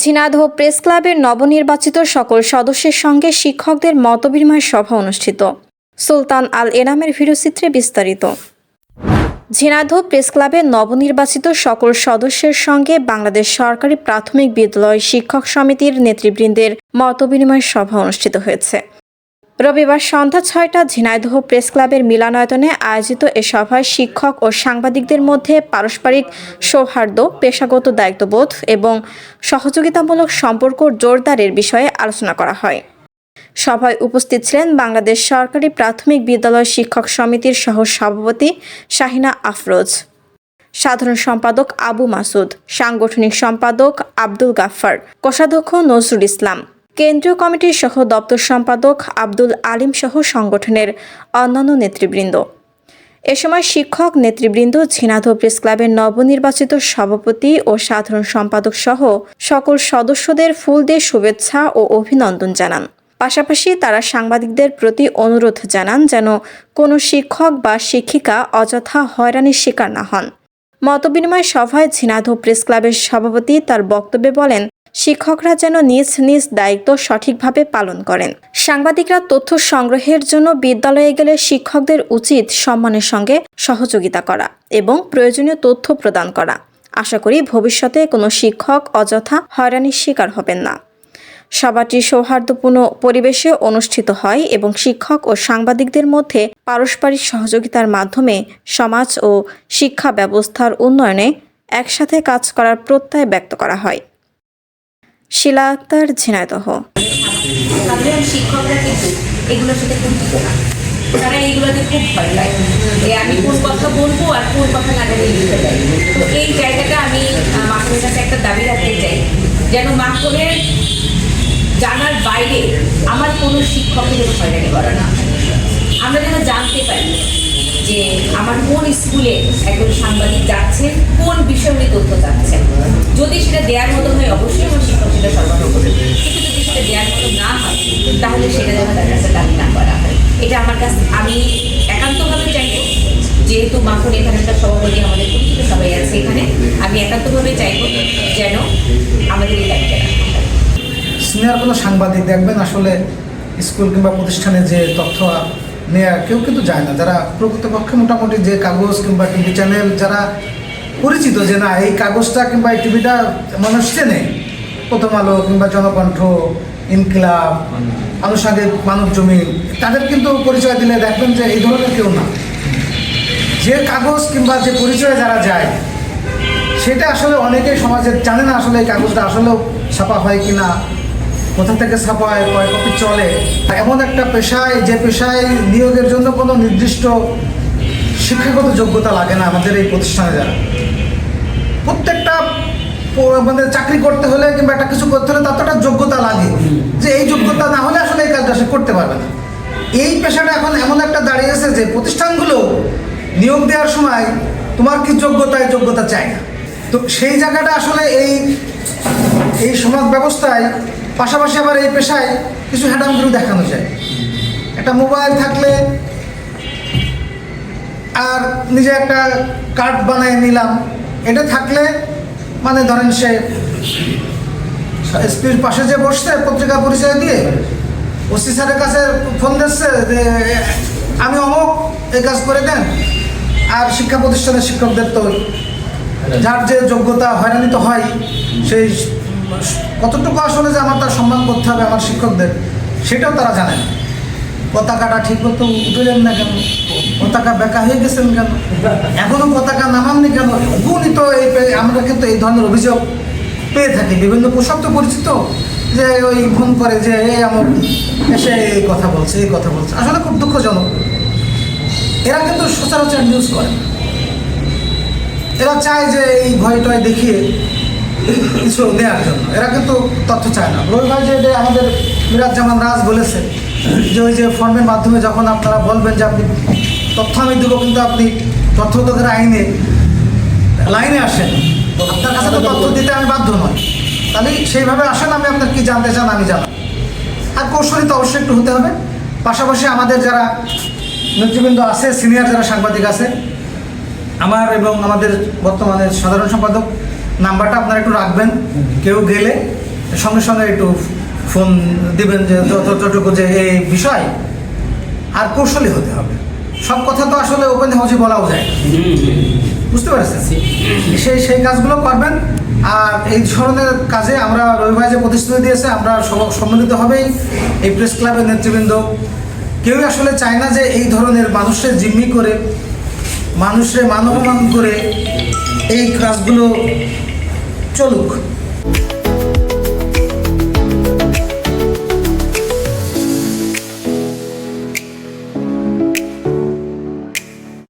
Jhenaidah press ক্লাবের নবনির্বাচিত সকল সদস্যের সঙ্গে শিক্ষকদের মতবিনিময় সভা অনুষ্ঠিত। সুলতান আল এনামের ভিডিওচিত্রে বিস্তারিত। ঝিনাইদহ প্রেস ক্লাবের নবনির্বাচিত সকল সদস্যের সঙ্গে বাংলাদেশ সরকারি প্রাথমিক বিদ্যালয় শিক্ষক সমিতির নেতৃবৃন্দের মতবিনিময় সভা অনুষ্ঠিত হয়েছে। রবিবার সন্ধ্যা ছয়টা ঝিনাইদহ প্রেস ক্লাবের মিলনায়তনে আয়োজিত এ সভায় শিক্ষক ও সাংবাদিকদের মধ্যে পারস্পরিক সৌহার্দ্য, পেশাগত দায়িত্ববোধ এবং সহযোগিতামূলক সম্পর্ক জোরদারের বিষয়ে আলোচনা করা হয়। সভায় উপস্থিত ছিলেন বাংলাদেশ সরকারি প্রাথমিক বিদ্যালয় শিক্ষক সমিতির সহ সভাপতি শাহিনা আফরোজ, সাধারণ সম্পাদক আবু মাসুদ, সাংগঠনিক সম্পাদক আব্দুল গাফফার, কোষাধ্যক্ষ নজরুল ইসলাম কেন্দ্রীয় কমিটির সহ দপ্তর সম্পাদক আব্দুল আলিম সহ সংগঠনের অন্যান্য নেতৃবৃন্দ। এ সময় শিক্ষক নেতৃবৃন্দ, ঝিনাইদহ প্রেস ক্লাবের নবনির্বাচিত সভাপতি ও সাধারণ সম্পাদক সহ সকল সদস্যদের ফুল দিয়ে শুভেচ্ছা ও অভিনন্দন জানান। পাশাপাশি তারা সাংবাদিকদের প্রতি অনুরোধ জানান যেন কোনো শিক্ষক বা শিক্ষিকা অযথা হয়রানির শিকার না হন। মতবিনিময় সভায় ঝিনাইদহ প্রেস ক্লাবের সভাপতি তার বক্তব্যে বলেন শিক্ষকরা যেন নিজ নিজ দায়িত্ব সঠিকভাবে পালন করেন। সাংবাদিকরা তথ্য সংগ্রহের জন্য বিদ্যালয়ে গেলে শিক্ষকদের উচিত সম্মানের সঙ্গে সহযোগিতা করা এবং প্রয়োজনীয় তথ্য প্রদান করা। আশা করি ভবিষ্যতে কোনো শিক্ষক অযথা হয়রানির শিকার হবেন না। সভাটি সৌহার্দ্যপূর্ণ পরিবেশে অনুষ্ঠিত হয় এবং শিক্ষক ও সাংবাদিকদের মধ্যে পারস্পরিক সহযোগিতার মাধ্যমে সমাজ ও শিক্ষা ব্যবস্থার উন্নয়নে একসাথে কাজ করার প্রত্যয় ব্যক্ত করা হয়। শিলা আক্তার ঝিনাইদহ। ভয় আর কোন কথা না তো এই জায়গাটা আমি কাছে একটা দাবি রাখতে চাই। যেন জানার বাইরে আমার কোনো শিক্ষকের হয়রানি করা না। আমরা যেন জানতে পারি যে আমার কোন স্কুলে একজন সাংবাদিক যাচ্ছে, কোন বিষয় নিয়ে তথ্য যাচ্ছে যদি সেটা দেওয়ার মতো হয়, অবশ্যই আমার শিক্ষক সেটা সরবরাহ করবে। কিন্তু যদি সেটা দেওয়ার মতো না হয়, তাহলে সেটা যেন তার কাছে দাবি না করা হয়। এটা আমার কাছে, আমি একান্তভাবে চাইব, যেহেতু মাখন এখানে একটা সভাপতি আমাদের পরিচিত সবাই আছে এখানে, আমি একান্তভাবে চাইব যেন আমাদের এই দাবিটা সিনিয়র কোনো সাংবাদিক দেখবেন আসলে স্কুল কিংবা প্রতিষ্ঠানে যে তথ্য নেওয়া কেউ কিন্তু যায় না। যারা প্রকৃতপক্ষে মোটামুটি যে কাগজ কিংবা টিভি চ্যানেল যারা পরিচিত যে না, এই কাগজটা কিংবা এই টিভিটা মানুষ চেনে। প্রথম আলো কিংবা জনকণ্ঠ, ইনকিলাব, আনুষাঙ্গিক মানব জমিন, তাদের কিন্তু পরিচয় দিলে দেখবেন যে এই ধরনের কেউ না। যে কাগজ কিংবা যে পরিচয়ে যারা যায়, সেটা আসলে অনেকেই সমাজে জানে না আসলে এই কাগজটা আসলেও ছাপা হয় কি না কোথা থেকে ছাপায়, কয় কপি চলে এমন একটা পেশায়, যে পেশায় নিয়োগের জন্য কোনো নির্দিষ্ট শিক্ষাগত যোগ্যতা লাগে না আমাদের এই প্রতিষ্ঠানে যারা। প্রত্যেকটা মানে চাকরি করতে হলে কিংবা একটা কিছু করতে হলে তার তো একটা যোগ্যতা লাগে। যে এই যোগ্যতা না হলে আসলে এই কাজটা সে করতে পারবে না। এই পেশাটা এখন এমন একটা দাঁড়িয়েছে যে প্রতিষ্ঠানগুলো নিয়োগ দেওয়ার সময় তোমার কি যোগ্যতা, এই যোগ্যতা চাই না। তো সেই জায়গাটা আসলে এই এই সমাজ ব্যবস্থায় পাশাপাশি আবার এই পেশায় কিছু হ্যাডামগুলো দেখানো যায়। একটা মোবাইল থাকলে আর নিজে একটা কার্ড বানিয়ে নিলাম। এটা থাকলে মানে ধরেন সে এসপির পাশে যে বসছে, পত্রিকা পরিচয় দিয়ে, ওসি স্যারের কাছে ফোন দিচ্ছে যে, আমি অমুক, এই কাজ করে দেন। আর শিক্ষা প্রতিষ্ঠানের শিক্ষকদের তো যার যে যোগ্যতা হয়রানি তো হয়, সেই কতটুকু আসলে যে আমার তার সম্মান করতে হবে আমার শিক্ষকদের, সেটাও তারা জানেন। পতাকাটা ঠিক মতো উঠলেন না কেন? পতাকা বেকা হয়ে গেছেন কেন? এখনও পতাকা নামাননি কেন? গুণই তো এই আমরা কিন্তু এই ধরনের অভিযোগ পেয়ে থাকি। বিভিন্ন পোশাক তো পরিচিত, যে ওই ফোন করে যে এই আমার এসে এই কথা বলছে, এই কথা বলছে। আসলে খুব দুঃখজনক। এরা কিন্তু সচরাচর নিউজ করে। এরা চায় যে এই ভয় টয় দেখিয়ে কিছু দেওয়ার জন্য। এরা কিন্তু তথ্য চায় না। রবি ভাই যে আমাদের মিরাজ জামান রাজ বলেছে, যে ওই যে ফর্মের মাধ্যমে যখন আপনারা বলবেন যে আপনি তথ্য আমি দেবো, কিন্তু আপনি তথ্য আইনে, লাইনে আসেন। আপনার কাছে তো তথ্য দিতে আমি বাধ্য নয় তাহলে সেইভাবে আসেন, আমি আপনার কি জানতে চান আমি জানাব। আর কৌশলী তো অবশ্যই একটু হতে হবে। পাশাপাশি আমাদের যারা নেতৃবৃন্দ আছে, সিনিয়র যারা সাংবাদিক আছে, আমার এবং আমাদের বর্তমানে সাধারণ সম্পাদক নাম্বারটা আপনারা একটু রাখবেন। কেউ গেলে সঙ্গে সঙ্গে একটু ফোন দিবেন যে যত- যতটুকু যে এই বিষয় আর কৌশলী হতে হবে। সব কথা তো আসলে ওপেন হাউসে বলাও যায় বুঝতে পেরেছেন? সেই সেই কাজগুলো করবেন। আর এই ধরনের কাজে আমরা রবি ভাই যে প্রতিশ্রুতি দিয়েছে আমরা সব- সম্মিলিতভাবেই এই প্রেস ক্লাবের নেতৃবৃন্দ। কেউই আসলে চায় না যে এই ধরনের মানুষের জিম্মি করে মানুষের মানবমান করে এই কাজগুলো চলুক।